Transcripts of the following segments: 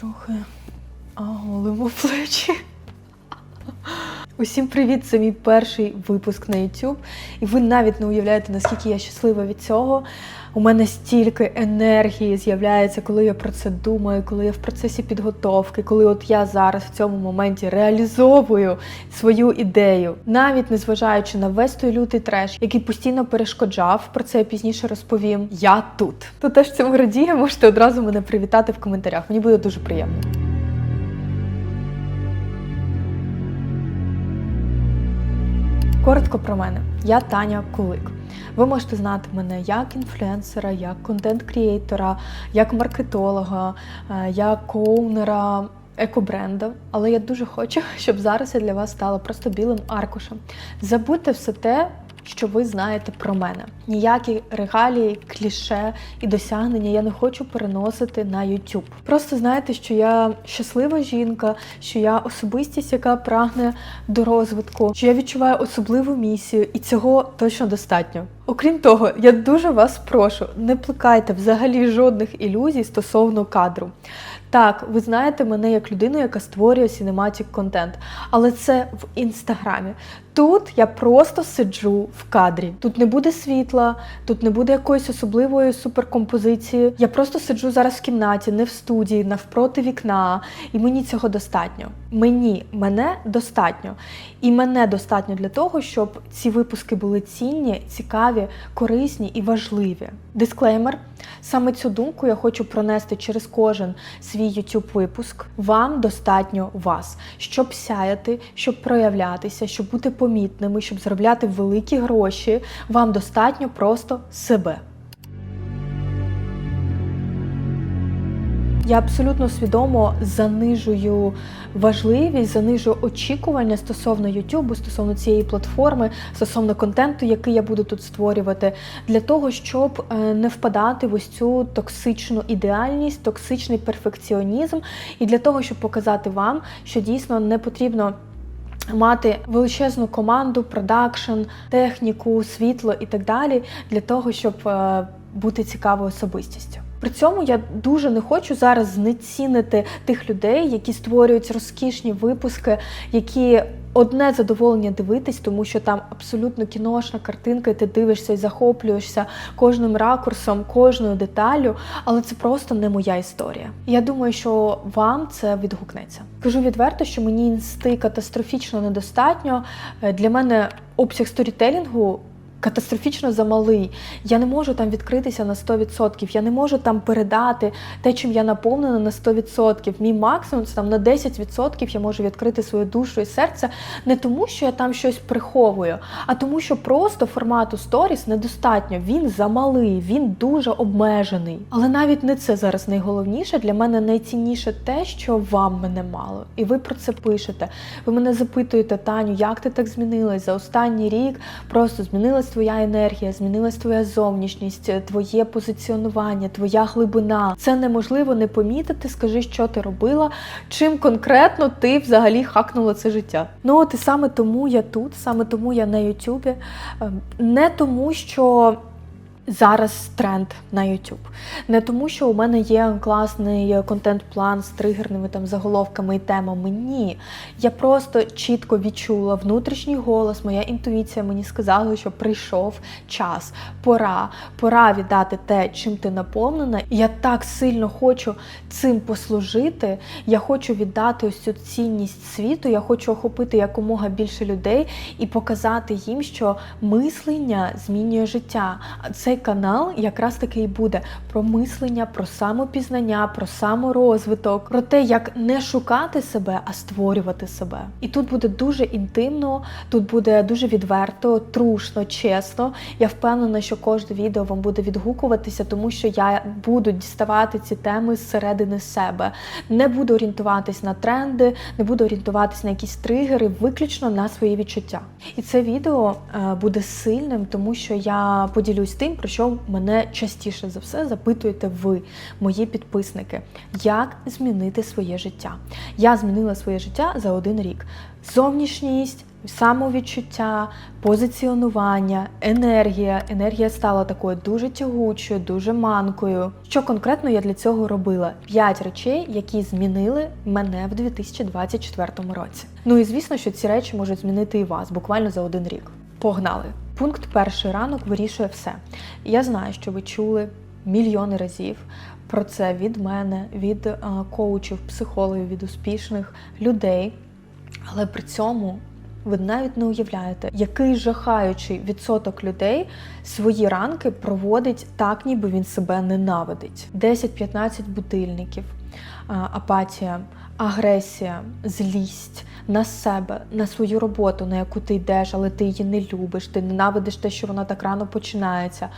трохи оголимо плечі. Усім привіт! Це мій перший випуск на YouTube. І ви навіть не уявляєте, наскільки я щаслива від цього. У мене стільки енергії з'являється, коли я про це думаю, коли я в процесі підготовки, коли от я зараз в цьому моменті реалізовую свою ідею, навіть незважаючи на весь той лютий треш, який постійно перешкоджав, про це я пізніше розповім. Я тут. Хто теж цьому радіє, можете одразу мене привітати в коментарях. Мені буде дуже приємно. Коротко про мене. Я Таня Кулик. Ви можете знати мене як інфлюенсера, як контент-крієйтора, як маркетолога, е, як коунера екобренда. Але я дуже хочу, щоб зараз я для вас стала просто білим аркушем. Забудьте все те. Що ви знаєте про мене? Ніякі регалії, кліше і досягнення я не хочу переносити на YouTube. Просто знайте, що я щаслива жінка, що я особистість, яка прагне до розвитку, що я відчуваю особливу місію, і цього точно достатньо. Окрім того, я дуже вас прошу, не плекайте взагалі жодних ілюзій стосовно кадру. Так, ви знаєте мене як людину, яка створює сінематік контент, але це в інстаграмі. Тут я просто сиджу в кадрі. Тут не буде світла, тут не буде якоїсь особливої суперкомпозиції. Я просто сиджу зараз в кімнаті, не в студії, навпроти вікна, і мені цього достатньо. Мені мене достатньо. І мене достатньо для того, щоб ці випуски були цінні, цікаві, корисні і важливі. Дисклеймер: саме цю думку я хочу пронести через кожен свій YouTube випуск. Вам достатньо вас, щоб сяяти, щоб проявлятися, щоб бути помітними, щоб заробляти великі гроші. Вам достатньо просто себе. Я абсолютно свідомо занижую важливість, занижую очікування стосовно YouTube, стосовно цієї платформи, стосовно контенту, який я буду тут створювати, для того, щоб е, не впадати в ось цю токсичну ідеальність, токсичний перфекціонізм, і для того, щоб показати вам, що дійсно не потрібно. Мати величезну команду, продакшн, техніку, світло і так далі для того, щоб е, бути цікавою особистістю. При цьому я дуже не хочу зараз знецінити тих людей, які створюють розкішні випуски, які одне задоволення дивитись, тому що там абсолютно кіношна картинка, і ти дивишся і захоплюєшся кожним ракурсом, кожною деталлю, але це просто не моя історія. Я думаю, що вам це відгукнеться. Кажу відверто, що мені інсти катастрофічно недостатньо. Е, Для мене обсяг сторітелінгу катастрофічно замалий. Я не можу там відкритися на 100%, я не можу там передати те, чим я наповнена на 100%. Мій максимум це там на 10% я можу відкрити свою душу і серце не тому, що я там щось приховую, а тому, що просто формату сторіс недостатньо. Він замалий, він дуже обмежений. Але навіть не це зараз найголовніше. Для мене найцінніше те, що вам мене мало. І ви про це пишете. Ви мене запитуєте, Таню, як ти так змінилась за останній рік? Просто змінилась твоя енергія, змінилась твоя зовнішність, твоє позиціонування, твоя глибина. Це неможливо не помітити. Скажи, що ти робила, чим конкретно ти взагалі хакнула це життя. Ну от і саме тому я тут, саме тому я на Ютубі. Ем, Не тому, що. Зараз тренд на YouTube. Не тому, що у мене є класний контент-план з тригерними там заголовками і темами. Ні. Я просто чітко відчула внутрішній голос, моя інтуїція мені сказала, що прийшов час, пора, пора віддати те, чим ти наповнена. Я так сильно хочу цим послужити. Я хочу віддати ось цю цінність світу. Я хочу охопити якомога більше людей і показати їм, що мислення змінює життя. Цей канал якраз таки і буде про мислення, про самопізнання, про саморозвиток, про те, як не шукати себе, а створювати себе. І тут буде дуже інтимно, тут буде дуже відверто, трушно, чесно. Я впевнена, що кожне відео вам буде відгукуватися, тому що я буду діставати ці теми зсередини себе. Не буду орієнтуватись на тренди, не буду орієнтуватись на якісь тригери, виключно на свої відчуття. І це відео е, буде сильним, тому що я поділюсь тим, про що мене частіше за все запитуєте ви, мої підписники, як змінити своє життя. Я змінила своє життя за один рік. Зовнішність, Самовідчуття, позиціонування, енергія. Енергія стала такою дуже тягучою, дуже манкою. Що конкретно я для цього робила? П'ять речей, які змінили мене в 2024 році. Ну і звісно, що ці речі можуть змінити і вас буквально за один рік. Погнали! Пункт перший ранок вирішує все. Я знаю, що ви чули мільйони разів про це від мене, від е, коучів, психологів, від успішних людей. Але при цьому ви навіть не уявляєте, який жахаючий відсоток людей свої ранки проводить так, ніби він себе ненавидить. 10-15 будильників, а, апатія, агресія, злість на себе, на свою роботу, на яку ти йдеш, але ти її не любиш, ти ненавидиш те, що вона так рано починається.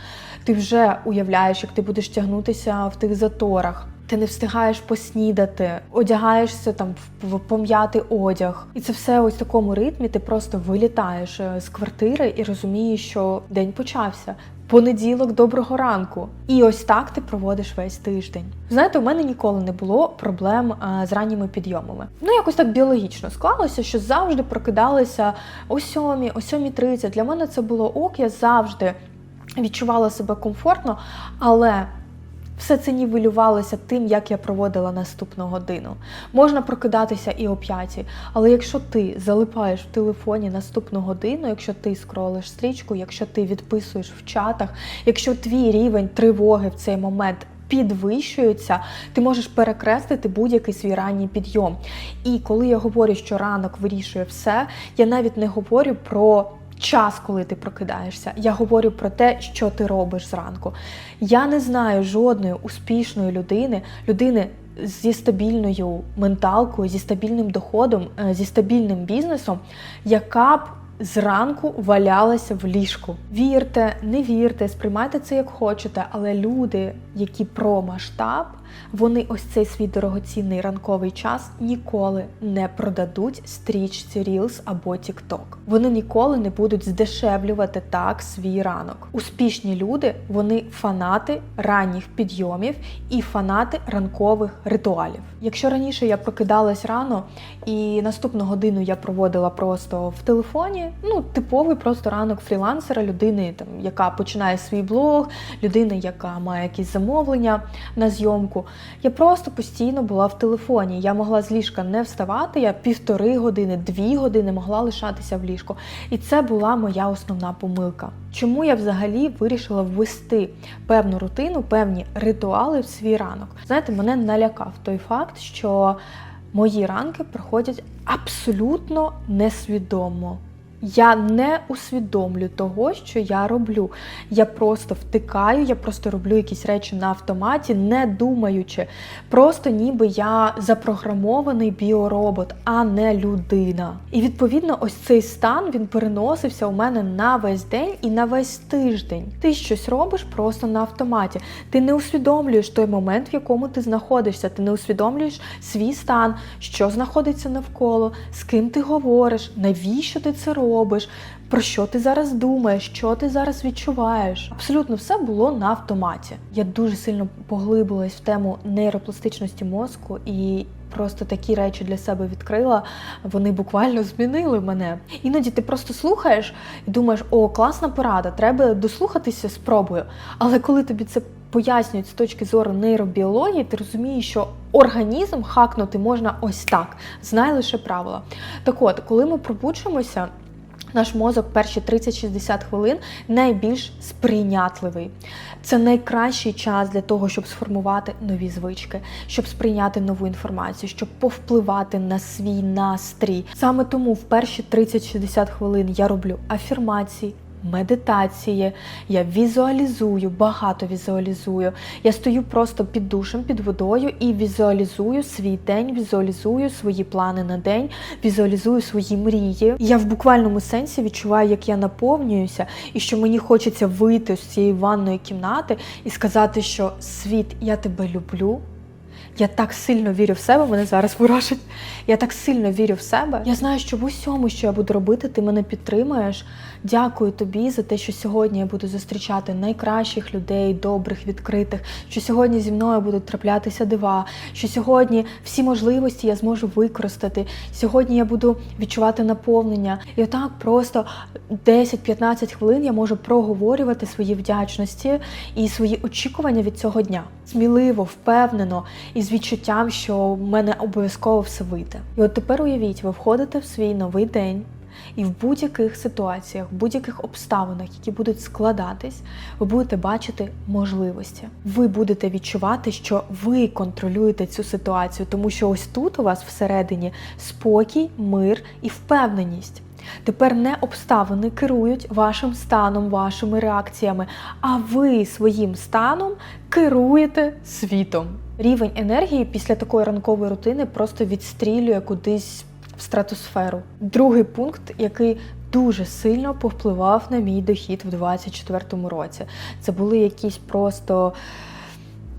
Ти вже уявляєш, як ти будеш тягнутися в тих заторах. Ти не встигаєш поснідати, одягаєшся там в пом'ятий одяг, і це все ось в такому ритмі. Ти просто вилітаєш е, з квартири і розумієш, що день почався. Понеділок, доброго ранку, і ось так ти проводиш весь тиждень. Знаєте, у мене ніколи не було проблем а, з ранніми підйомами. Ну якось так біологічно склалося, що завжди прокидалися о 7, о сьомій тридцять. Для мене це було ок. Я завжди відчувала себе комфортно, але все це нівелювалося тим, як я проводила наступну годину. Можна прокидатися і о п'ятій, але якщо ти залипаєш в телефоні наступну годину, якщо ти скролиш стрічку, якщо ти відписуєш в чатах, якщо твій рівень тривоги в цей момент підвищується, ти можеш перекреслити будь-який свій ранній підйом. І коли я говорю, що ранок вирішує все, я навіть не говорю про час, коли ти прокидаєшся. Я говорю про те, що ти робиш зранку. Я не знаю жодної успішної людини, людини. Зі стабільною менталкою, зі стабільним доходом, е, зі стабільним бізнесом, яка б зранку валялася в ліжку. Вірте, не вірте, сприймайте це як хочете, але люди, які про масштаб, вони ось цей свій дорогоцінний ранковий час ніколи не продадуть стрічці Reels або TikTok. Вони ніколи не будуть здешевлювати так свій ранок. Успішні люди, вони фанати ранніх підйомів і фанати ранкових ритуалів. Якщо раніше я прокидалась рано і наступну годину я проводила просто в телефоні, ну типовий просто ранок фрілансера, людини, там яка починає свій блог, людини, яка має якісь замовлення на зйомку. Я просто постійно була в телефоні. Я могла з ліжка не вставати. Я півтори години, дві години могла лишатися в ліжку. І це була моя основна помилка. Чому я взагалі вирішила ввести певну рутину, певні ритуали в свій ранок? Знаєте, мене налякав той факт, що мої ранки проходять абсолютно несвідомо. Я не усвідомлю того, що я роблю. Я просто втикаю, я просто роблю якісь речі на автоматі, не думаючи. Просто ніби я запрограмований біоробот, а не людина. І відповідно, ось цей стан він переносився у мене на весь день і на весь тиждень. Ти щось робиш просто на автоматі. Ти не усвідомлюєш той момент, в якому ти знаходишся. Ти не усвідомлюєш свій стан, що знаходиться навколо, з ким ти говориш, навіщо ти це робиш робиш, про що ти зараз думаєш, що ти зараз відчуваєш. Абсолютно все було на автоматі. Я дуже сильно поглибилась в тему нейропластичності мозку і. Просто такі речі для себе відкрила, вони буквально змінили мене. Іноді ти просто слухаєш і думаєш, о, класна порада, треба дослухатися, спробую. Але коли тобі це пояснюють з точки зору нейробіології, ти розумієш, що організм хакнути можна ось так. Знай лише правила. Так от, коли ми пробуджуємося, наш мозок перші 30-60 хвилин найбільш сприйнятливий. Це найкращий час для того, щоб сформувати нові звички, щоб сприйняти нову інформацію, щоб повпливати на свій настрій. Саме тому в перші 30-60 хвилин я роблю афірмації, медитації, я візуалізую, багато візуалізую. Я стою просто під душем, під водою і візуалізую свій день, візуалізую свої плани на день, візуалізую свої мрії. Я в буквальному сенсі відчуваю, як я наповнююся, і що мені хочеться вийти з цієї ванної кімнати і сказати, що світ, я тебе люблю. Я так сильно вірю в себе, мене зараз ворожить. Я так сильно вірю в себе. Я знаю, що в усьому, що я буду робити, ти мене підтримаєш. Дякую тобі за те, що сьогодні я буду зустрічати найкращих людей, добрих, відкритих. Що сьогодні зі мною будуть траплятися дива. Що сьогодні всі можливості я зможу використати. Сьогодні я буду відчувати наповнення. І отак просто 10-15 хвилин я можу проговорювати свої вдячності і свої очікування від цього дня. Сміливо, впевнено і з відчуттям, що в мене обов'язково все вийде. І от тепер уявіть, ви входите в свій новий день. І в будь-яких ситуаціях, в будь-яких обставинах, які будуть складатись, ви будете бачити можливості. Ви будете відчувати, що ви контролюєте цю ситуацію, тому що ось тут у вас всередині спокій, мир і впевненість. Тепер не обставини керують вашим станом, вашими реакціями, а ви своїм станом керуєте світом. Рівень енергії після такої ранкової рутини просто відстрілює кудись в стратосферу. Другий пункт, який дуже сильно повпливав на мій дохід в 2024 році, це були якісь просто.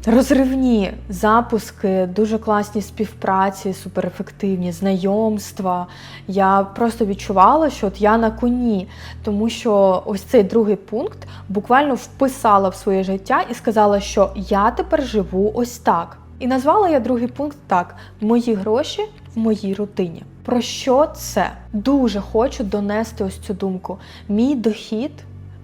Розривні запуски, дуже класні співпраці, суперефективні, знайомства. Я просто відчувала, що от я на коні, тому що ось цей другий пункт буквально вписала в своє життя і сказала, що я тепер живу ось так. І назвала я другий пункт так: мої гроші в моїй рутині. Про що це? Дуже хочу донести ось цю думку. Мій дохід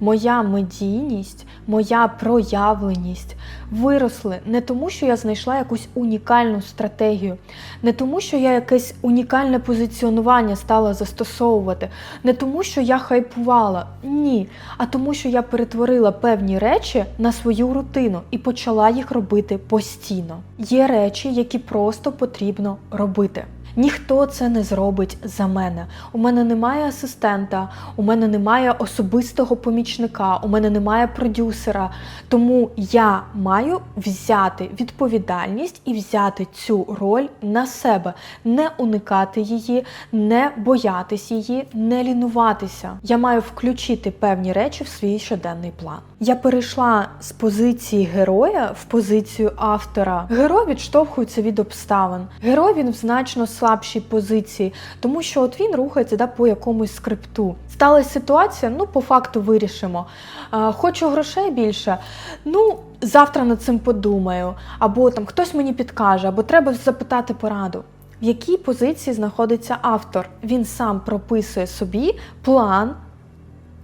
моя медійність, моя проявленість виросли не тому, що я знайшла якусь унікальну стратегію, не тому, що я якесь унікальне позиціонування стала застосовувати, не тому, що я хайпувала, ні, а тому, що я перетворила певні речі на свою рутину і почала їх робити постійно. Є речі, які просто потрібно робити. Ніхто це не зробить за мене. У мене немає асистента, у мене немає особистого помічника, у мене немає продюсера. Тому я маю взяти відповідальність і взяти цю роль на себе, не уникати її, не боятись її, не лінуватися. Я маю включити певні речі в свій щоденний план. Я перейшла з позиції героя в позицію автора. Герой відштовхується від обставин. Герой він в значно слабшій позиції, тому що от він рухається да, по якомусь скрипту. Сталася ситуація, ну по факту вирішимо. А, хочу грошей більше. Ну, завтра над цим подумаю. Або там хтось мені підкаже, або треба запитати пораду. В якій позиції знаходиться автор? Він сам прописує собі план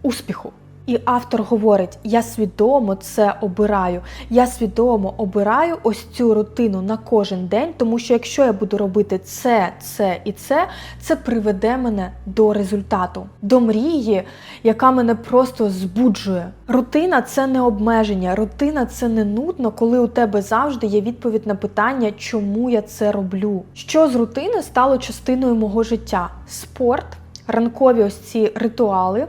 успіху. І автор говорить: я свідомо це обираю. Я свідомо обираю ось цю рутину на кожен день, тому що якщо я буду робити це, це і це, це приведе мене до результату, до мрії, яка мене просто збуджує. Рутина це не обмеження, рутина це не нудно, коли у тебе завжди є відповідь на питання, чому я це роблю. Що з рутини стало частиною мого життя? Спорт, ранкові ось ці ритуали.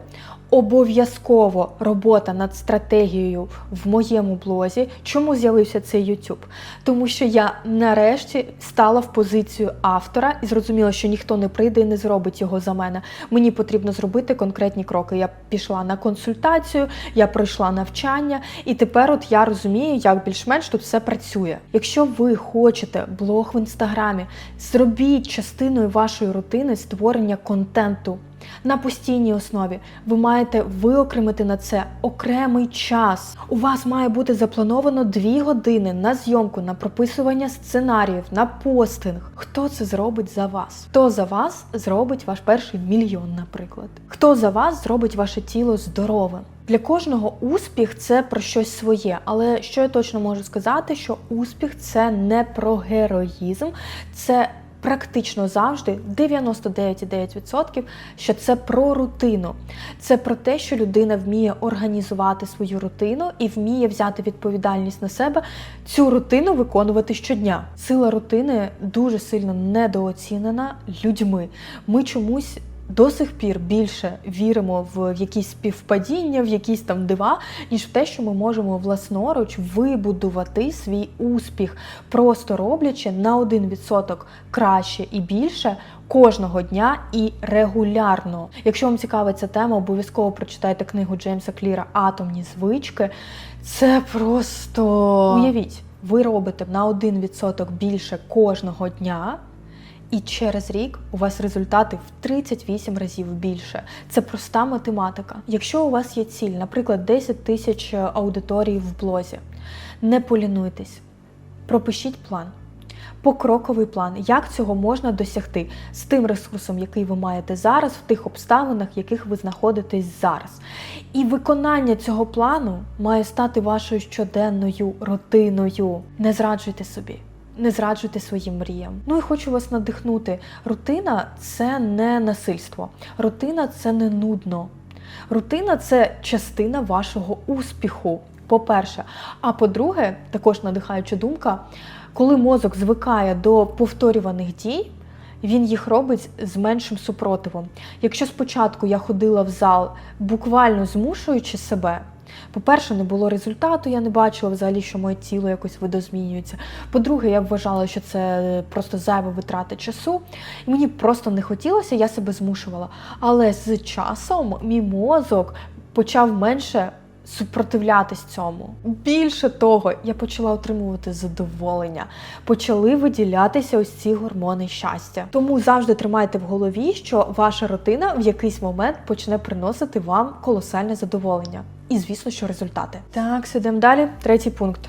Обов'язково робота над стратегією в моєму блозі. Чому з'явився цей YouTube? Тому що я нарешті стала в позицію автора і зрозуміла, що ніхто не прийде і не зробить його за мене. Мені потрібно зробити конкретні кроки. Я пішла на консультацію, я пройшла навчання, і тепер от я розумію, як більш-менш тут все працює. Якщо ви хочете блог в інстаграмі, зробіть частиною вашої рутини створення контенту. На постійній основі ви маєте виокремити на це окремий час. У вас має бути заплановано дві години на зйомку, на прописування сценаріїв, на постинг. Хто це зробить за вас? Хто за вас зробить ваш перший мільйон, наприклад? Хто за вас зробить ваше тіло здоровим? Для кожного успіх це про щось своє, але що я точно можу сказати, що успіх це не про героїзм, це практично завжди 99,9%, що це про рутину. Це про те, що людина вміє організувати свою рутину і вміє взяти відповідальність на себе, цю рутину виконувати щодня. Сила рутини дуже сильно недооцінена людьми. Ми чомусь. До сих пір більше віримо в якісь співпадіння, в якісь там дива, ніж в те, що ми можемо власноруч вибудувати свій успіх, просто роблячи на 1% краще і більше кожного дня і регулярно. Якщо вам цікава ця тема, обов'язково прочитайте книгу Джеймса Кліра Атомні звички. Це просто уявіть. ви робите на 1% більше кожного дня. І через рік у вас результати в 38 разів більше. Це проста математика. Якщо у вас є ціль, наприклад, 10 тисяч аудиторій в блозі, не полінуйтесь, пропишіть план. Покроковий план, як цього можна досягти з тим ресурсом, який ви маєте зараз, в тих обставинах, в яких ви знаходитесь зараз. І виконання цього плану має стати вашою щоденною рутиною. Не зраджуйте собі. Не зраджуйте своїм мріям. Ну і хочу вас надихнути. Рутина це не насильство. Рутина це не нудно. Рутина це частина вашого успіху. По-перше, а по-друге, також надихаюча думка, коли мозок звикає до повторюваних дій, він їх робить з меншим супротивом. Якщо спочатку я ходила в зал, буквально змушуючи себе, по-перше, не було результату, я не бачила взагалі, що моє тіло якось видозмінюється. По-друге, я вважала, що це просто зайва витрата часу, і мені просто не хотілося, я себе змушувала. Але з часом мій мозок почав менше супротивлятись цьому. Більше того, я почала отримувати задоволення, почали виділятися ось ці гормони щастя. Тому завжди тримайте в голові, що ваша рутина в якийсь момент почне приносити вам колосальне задоволення. І, звісно, що результати. Так, сидимо далі. Третій пункт.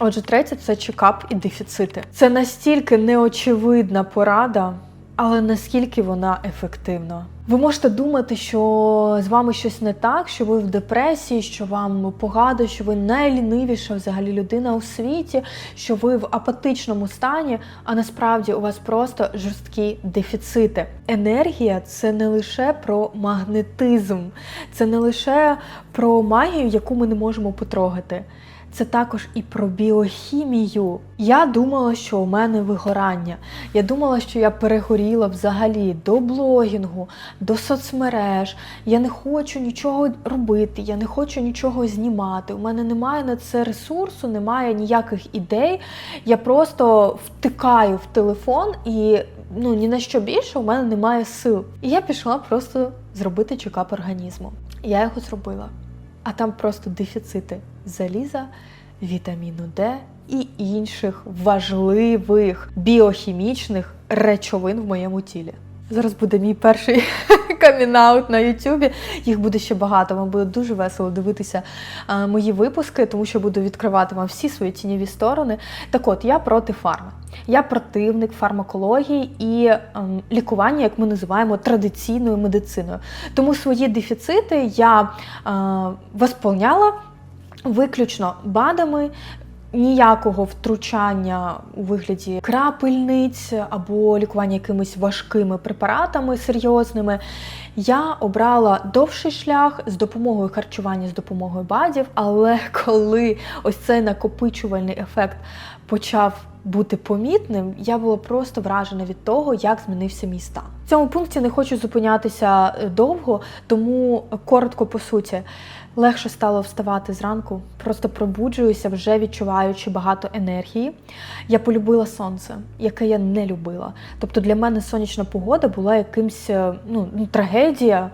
Отже, третє це чекап і дефіцити. Це настільки неочевидна порада, але наскільки вона ефективна. Ви можете думати, що з вами щось не так, що ви в депресії, що вам погано, що ви найлінивіша взагалі людина у світі, що ви в апатичному стані, а насправді у вас просто жорсткі дефіцити. Енергія це не лише про магнетизм, це не лише про магію, яку ми не можемо потрогати. Це також і про біохімію. Я думала, що у мене вигорання. Я думала, що я перегоріла взагалі до блогінгу, до соцмереж. Я не хочу нічого робити, я не хочу нічого знімати. У мене немає на це ресурсу, немає ніяких ідей. Я просто втикаю в телефон і ну ні на що більше у мене немає сил. І я пішла просто зробити чекап організму. Я його зробила. А там просто дефіцити заліза, вітаміну Д і інших важливих біохімічних речовин в моєму тілі. Зараз буде мій перший камінаут на Ютубі. Їх буде ще багато. Вам буде дуже весело дивитися а, мої випуски, тому що буду відкривати вам всі свої тіньові сторони. Так от, я проти фарми. Я противник фармакології і ем, лікування, як ми називаємо, традиційною медициною. Тому свої дефіцити я е, восполняла виключно БАДами. Ніякого втручання у вигляді крапельниць або лікування якимись важкими препаратами серйозними. Я обрала довший шлях з допомогою харчування, з допомогою БАДів, але коли ось цей накопичувальний ефект почав бути помітним, я була просто вражена від того, як змінився мій стан. В цьому пункті не хочу зупинятися е, довго, тому коротко по суті. Легше стало вставати зранку, просто пробуджуюся, вже відчуваючи багато енергії. Я полюбила сонце, яке я не любила. Тобто для мене сонячна погода була якимсь ну, трагедія.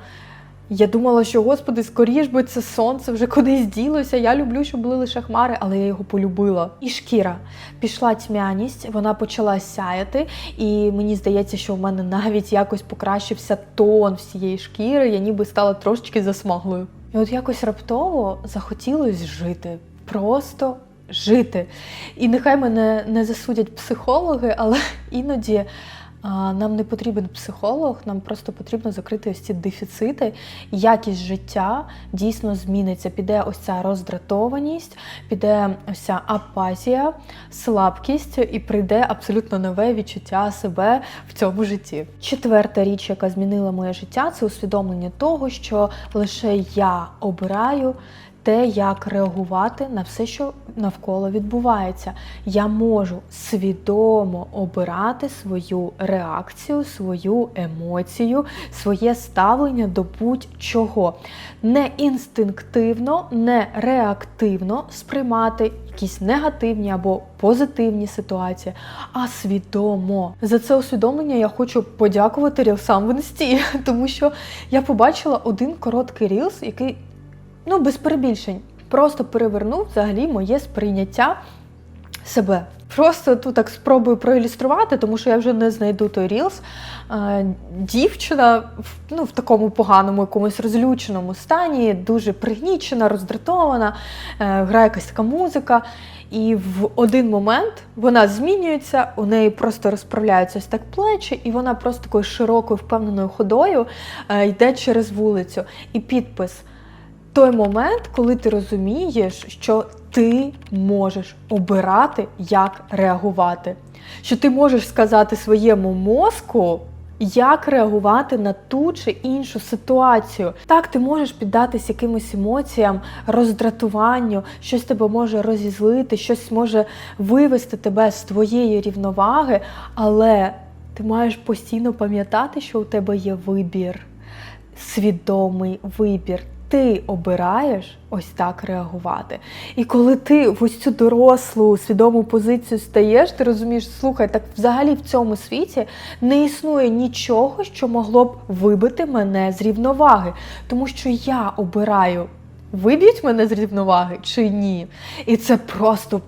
Я думала, що господи, скоріш би це сонце вже кудись ділося. Я люблю, щоб були лише хмари, але я його полюбила. І шкіра пішла тьмяність, вона почала сяяти, і мені здається, що в мене навіть якось покращився тон всієї шкіри. Я ніби стала трошечки засмаглою. І от якось раптово захотілося жити. Просто жити. І нехай мене не засудять психологи, але іноді нам не потрібен психолог, нам просто потрібно закрити ось ці дефіцити. Якість життя дійсно зміниться. Піде ось ця роздратованість, піде ось ця апатія, слабкість, і прийде абсолютно нове відчуття себе в цьому житті. Четверта річ, яка змінила моє життя, це усвідомлення того, що лише я обираю те, як реагувати на все, що навколо відбувається. Я можу свідомо обирати свою реакцію, свою емоцію, своє ставлення до будь-чого. Не інстинктивно, не реактивно сприймати якісь негативні або позитивні ситуації, а свідомо. За це усвідомлення я хочу подякувати рілсам в інсті, тому що я побачила один короткий рілс, який ну без перебільшень, просто перевернув взагалі моє сприйняття себе. Просто тут так спробую проілюструвати, тому що я вже не знайду той рілс. Дівчина ну, в такому поганому, якомусь розлюченому стані, дуже пригнічена, роздратована, е, грає якась така музика. І в один момент вона змінюється, у неї просто розправляються ось так плечі, і вона просто такою широкою, впевненою ходою е, йде через вулицю. І підпис той момент, коли ти розумієш, що ти можеш обирати, як реагувати. Що ти можеш сказати своєму мозку, як реагувати на ту чи іншу ситуацію. Так, ти можеш піддатись якимось емоціям, роздратуванню, щось тебе може розізлити, щось може вивести тебе з твоєї рівноваги, але ти маєш постійно пам'ятати, що у тебе є вибір, свідомий вибір ти обираєш ось так реагувати. І коли ти в ось цю дорослу, свідому позицію стаєш, ти розумієш, слухай, так взагалі в цьому світі не існує нічого, що могло б вибити мене з рівноваги, тому що я обираю. Виб'ють мене з рівноваги чи ні? І це просто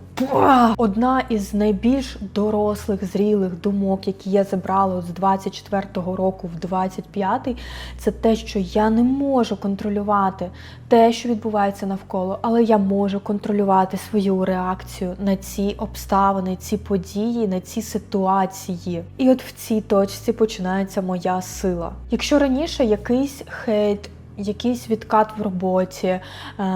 Одна із найбільш дорослих, зрілих думок, які я забрала з 24-го року в 25-й, це те, що я не можу контролювати те, що відбувається навколо, але я можу контролювати свою реакцію на ці обставини, ці події, на ці ситуації. І от в цій точці починається моя сила. Якщо раніше якийсь хейт якийсь відкат в роботі, е,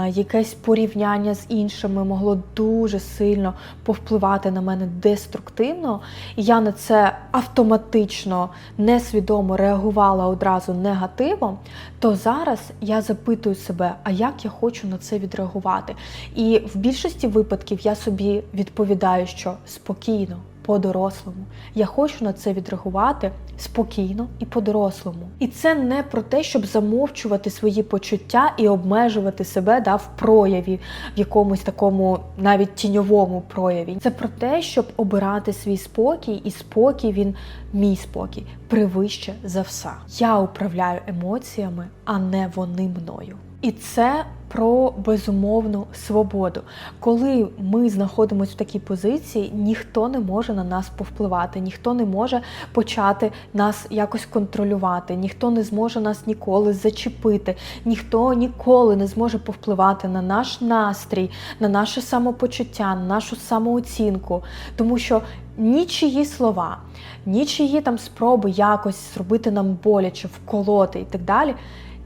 якесь порівняння з іншими могло дуже сильно повпливати на мене деструктивно, і я на це автоматично несвідомо реагувала одразу негативом, то зараз я запитую себе, а як я хочу на це відреагувати? І в більшості випадків я собі відповідаю, що спокійно по-дорослому. Я хочу на це відреагувати спокійно і по-дорослому. І це не про те, щоб замовчувати свої почуття і обмежувати себе да, в прояві, в якомусь такому навіть тіньовому прояві. Це про те, щоб обирати свій спокій, і спокій він мій спокій привище за все. Я управляю емоціями, а не вони мною. І це про безумовну свободу. Коли ми знаходимося в такій позиції, ніхто не може на нас повпливати, ніхто не може почати нас якось контролювати, ніхто не зможе нас ніколи зачепити, ніхто ніколи не зможе повпливати на наш настрій, на наше самопочуття, на нашу самооцінку, тому що нічиї слова, нічиї там спроби якось зробити нам боляче, вколоти і так далі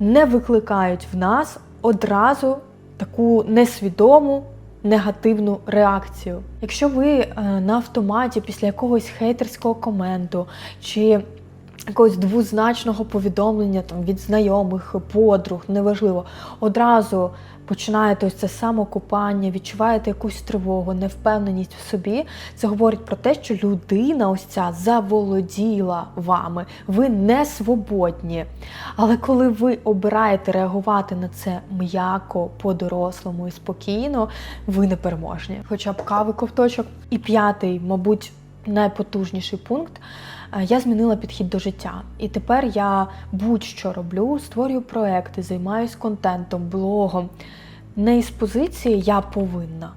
не викликають в нас одразу таку несвідому негативну реакцію. Якщо ви е, на автоматі після якогось хейтерського коменту чи якогось двозначного повідомлення там від знайомих, подруг, неважливо, одразу починаєте ось це самокопання, відчуваєте якусь тривогу, невпевненість в собі, це говорить про те, що людина ось ця заволоділа вами, ви не свободні. Але коли ви обираєте реагувати на це м'яко, по-дорослому і спокійно, ви не переможні. Хоча б кави ковточок. І п'ятий, мабуть, найпотужніший пункт. Е, я змінила підхід до життя. І тепер я будь-що роблю, створюю проекти, займаюся контентом, блогом. Не із позиції я повинна,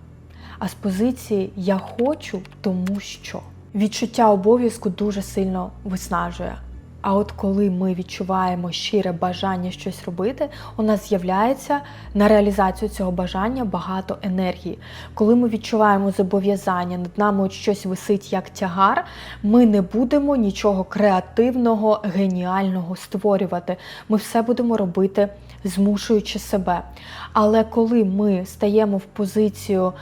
а з позиції я хочу, тому що відчуття обов'язку дуже сильно виснажує. А от коли ми відчуваємо щире бажання щось робити, у нас з'являється на реалізацію цього бажання багато енергії. Коли ми відчуваємо зобов'язання, над нами от щось висить як тягар, ми не будемо нічого креативного, геніального створювати. Ми все будемо робити, змушуючи себе. Але коли ми стаємо в позицію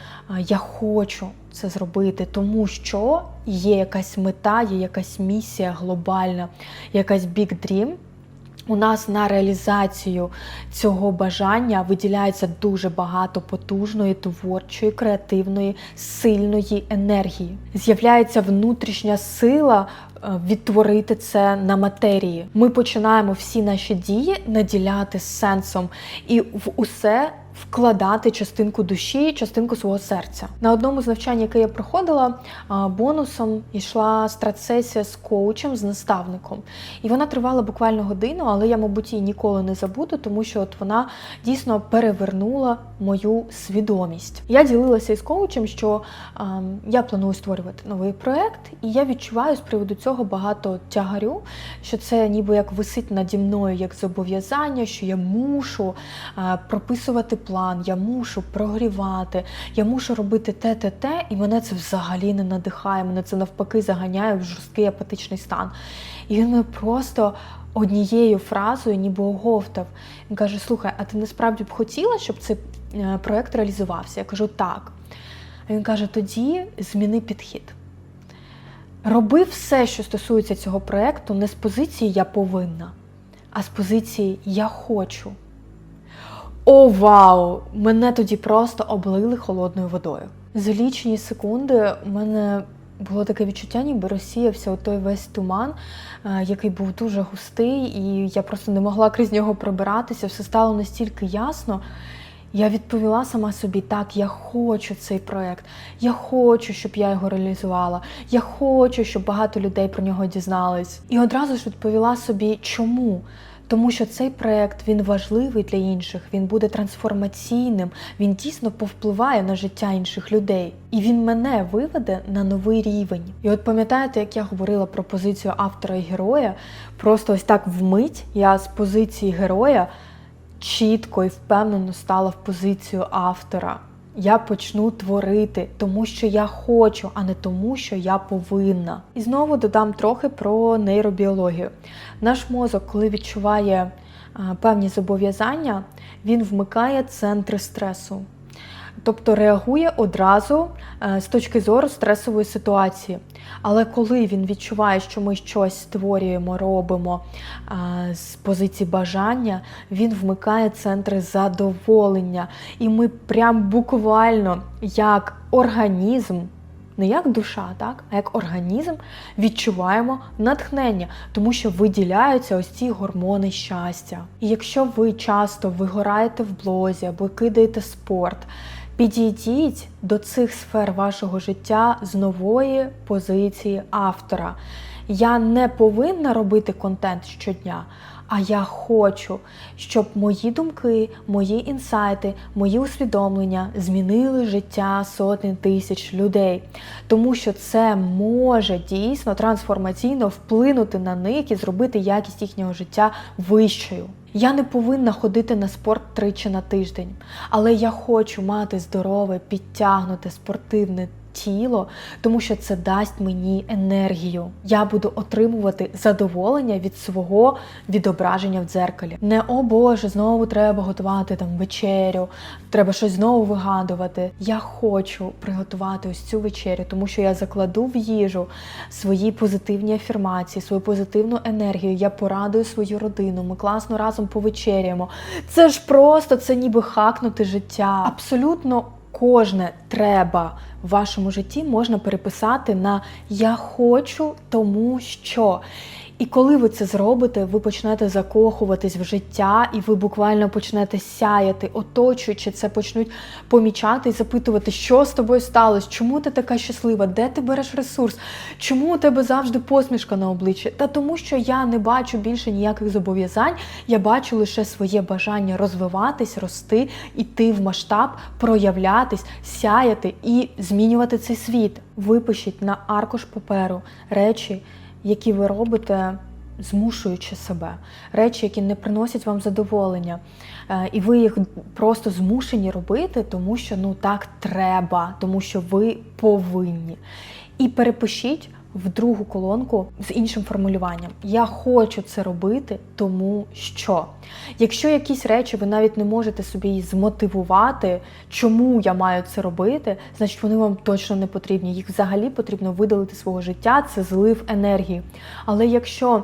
Я хочу це зробити, тому що є якась мета, є якась місія глобальна, якась big dream, у нас на реалізацію цього бажання виділяється дуже багато потужної, творчої, креативної, сильної енергії. З'являється внутрішня сила відтворити це на матерії. Ми починаємо всі наші дії наділяти сенсом і в усе вкладати частинку душі, частинку свого серця. На одному з навчань, яке я проходила, бонусом йшла стратсесія з коучем, з наставником. І вона тривала буквально годину, але я, мабуть, її ніколи не забуду, тому що от вона дійсно перевернула мою свідомість. Я ділилася із коучем, що я планую створювати новий проект, і я відчуваю з приводу цього багато тягарю, що це ніби як висить наді мною як зобов'язання, що я мушу прописувати план, я мушу прогрівати, я мушу робити те, те, те, і мене це взагалі не надихає. Мене це навпаки заганяє в жорсткий апатичний стан. І він мене просто однією фразою, ніби оговтав. Він каже: Слухай, а ти насправді б хотіла, щоб цей е, проект реалізувався? Я кажу, так. Він каже: тоді зміни підхід. Роби все, що стосується цього проекту, не з позиції я повинна, а з позиції я хочу. О, вау! Мене тоді просто облили холодною водою. За лічені секунди у мене було таке відчуття, ніби розсіявся той весь туман, е, який був дуже густий, і я просто не могла крізь нього пробиратися. Все стало настільки ясно. Я відповіла сама собі, так, я хочу цей проект, я хочу, щоб я його реалізувала, я хочу, щоб багато людей про нього дізнались. І одразу ж відповіла собі, чому? Тому що цей проект він важливий для інших, він буде трансформаційним, він дійсно повпливає на життя інших людей. І він мене виведе на новий рівень. І от пам'ятаєте, як я говорила про позицію автора і героя? Просто ось так вмить я з позиції героя чітко і впевнено стала в позицію автора. Я почну творити, тому що я хочу, а не тому, що я повинна. І знову додам трохи про нейробіологію. Наш мозок, коли відчуває певні зобов'язання, він вмикає центри стресу. Тобто реагує одразу е, з точки зору стресової ситуації. Але коли він відчуває, що ми щось створюємо, робимо е, з позиції бажання, він вмикає центри задоволення. І ми прям буквально як організм. Не як душа, так, а як організм відчуваємо натхнення, тому що виділяються ось ці гормони щастя. І якщо ви часто вигораєте в блозі або кидаєте спорт, Підійдіть до цих сфер вашого життя з нової позиції автора. Я не повинна робити контент щодня, а я хочу, щоб мої думки, мої інсайти, мої усвідомлення змінили життя сотень тисяч людей. Тому що це може дійсно трансформаційно вплинути на них і зробити якість їхнього життя вищою. Я не повинна ходити на спорт тричі на тиждень, але я хочу мати здорове, підтягнуте спортивне тіло, тому що це дасть мені енергію. Я буду отримувати задоволення від свого відображення в дзеркалі. Не о Боже, знову треба готувати там вечерю, треба щось знову вигадувати. Я хочу приготувати ось цю вечерю, тому що я закладу в їжу свої позитивні афірмації, свою позитивну енергію. Я порадую свою родину. Ми класно разом повечеряємо. Це ж просто це ніби хакнути життя. Абсолютно кожне треба в вашому житті можна переписати на Я хочу, тому що. І коли ви це зробите, ви почнете закохуватись в життя, і ви буквально почнете сяяти, оточуючи це, почнуть помічати і запитувати, що з тобою сталося, чому ти така щаслива, де ти береш ресурс, чому у тебе завжди посмішка на обличчі? Та тому, що я не бачу більше ніяких зобов'язань, я бачу лише своє бажання розвиватись, рости, іти в масштаб, проявлятись, сяяти і змінювати цей світ. Випишіть на аркуш паперу речі які ви робите, змушуючи себе, речі, які не приносять вам задоволення, е, і ви їх просто змушені робити, тому що ну так треба, тому що ви повинні. І перепишіть. В другу колонку з іншим формулюванням. Я хочу це робити, тому що. Якщо якісь речі ви навіть не можете собі змотивувати, чому я маю це робити, значить вони вам точно не потрібні. Їх взагалі потрібно видалити свого життя, це злив енергії. Але якщо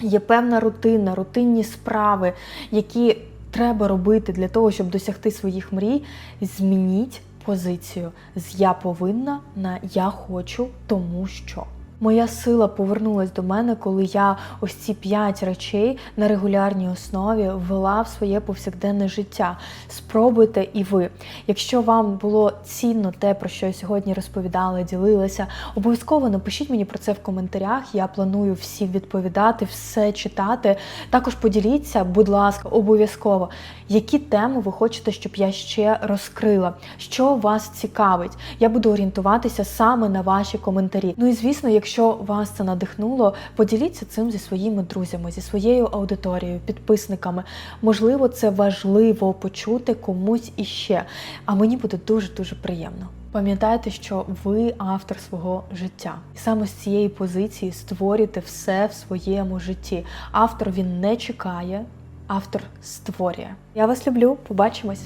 є певна рутина, рутинні справи, які треба робити для того, щоб досягти своїх мрій, змініть позицію з я повинна на я хочу, тому що. Моя сила повернулась до мене, коли я ось ці п'ять речей на регулярній основі ввела в своє повсякденне життя. Спробуйте і ви. Якщо вам було цінно те, про що я сьогодні розповідала, ділилася, обов'язково напишіть мені про це в коментарях. Я планую всі відповідати, все читати. Також поділіться, будь ласка, обов'язково, які теми ви хочете, щоб я ще розкрила, що вас цікавить. Я буду орієнтуватися саме на ваші коментарі. Ну і звісно, якщо вас це надихнуло, поділіться цим зі своїми друзями, зі своєю аудиторією, підписниками. Можливо, це важливо почути комусь іще. А мені буде дуже дуже приємно. Пам'ятайте, що ви автор свого життя, і саме з цієї позиції створюєте все в своєму житті. Автор він не чекає, автор створює. Я вас люблю, побачимось.